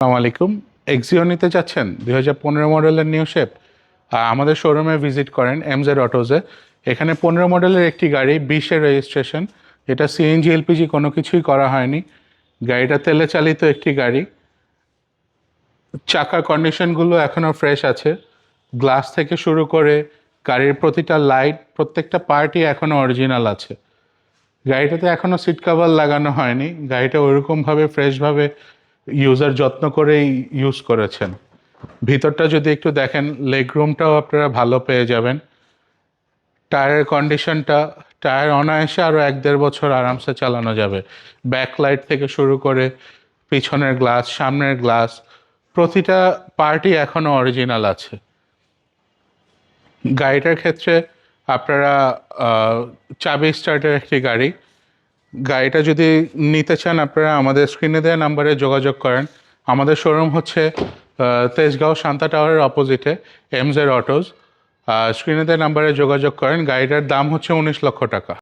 আসসালামু আলাইকুম। এক্সিও নিতে চাচ্ছেন দুই হাজার পনেরো মডেলের নিউ শেপ আমাদের শোরুমে ভিজিট করেন এমজেড অটোজে এখানে পনেরো মডেলের একটি গাড়ি বিশের রেজিস্ট্রেশন এটা সিএনজি এলপিজি কোনো কিছুই করা হয়নি। গাড়িটা তেলে চালিত একটি গাড়ি। চাকার কন্ডিশনগুলো এখনও ফ্রেশ আছে। গ্লাস থেকে শুরু করে গাড়ির প্রতিটা লাইট প্রত্যেকটা পার্টই এখনও অরিজিনাল আছে। গাড়িটাতে এখনও সিট কভার লাগানো হয়নি। গাড়িটা ওইরকমভাবে ফ্রেশভাবে ইউজার যত্ন করেই ইউজ করেছেন। ভিতরটা যদি একটু দেখেন লেগ রুমটাও আপনারা ভালো পেয়ে যাবেন। টায়ারের কন্ডিশনটা টায়ার অনায়াসে আরও এক দেড় বছর আরামসে চালানো যাবে। ব্যাক লাইট থেকে শুরু করে পিছনের গ্লাস সামনের গ্লাস প্রতিটা পার্টি এখনও অরিজিনাল আছে। গাড়িটার ক্ষেত্রে আপনারা চাবি স্টার্টের একটি গাড়ি গাড়িটা যদি নিতে চান, আপনারা আমাদের স্ক্রিনে দেওয়া নাম্বারে যোগাযোগ করেন। আমাদের শোরুম হচ্ছে তেজগাঁও শান্তা টাওয়ারের অপোজিটে এমজের অটোজ স্ক্রিনে দেওয়া নাম্বারে যোগাযোগ করেন। গাড়িটার দাম হচ্ছে উনিশ লক্ষ টাকা।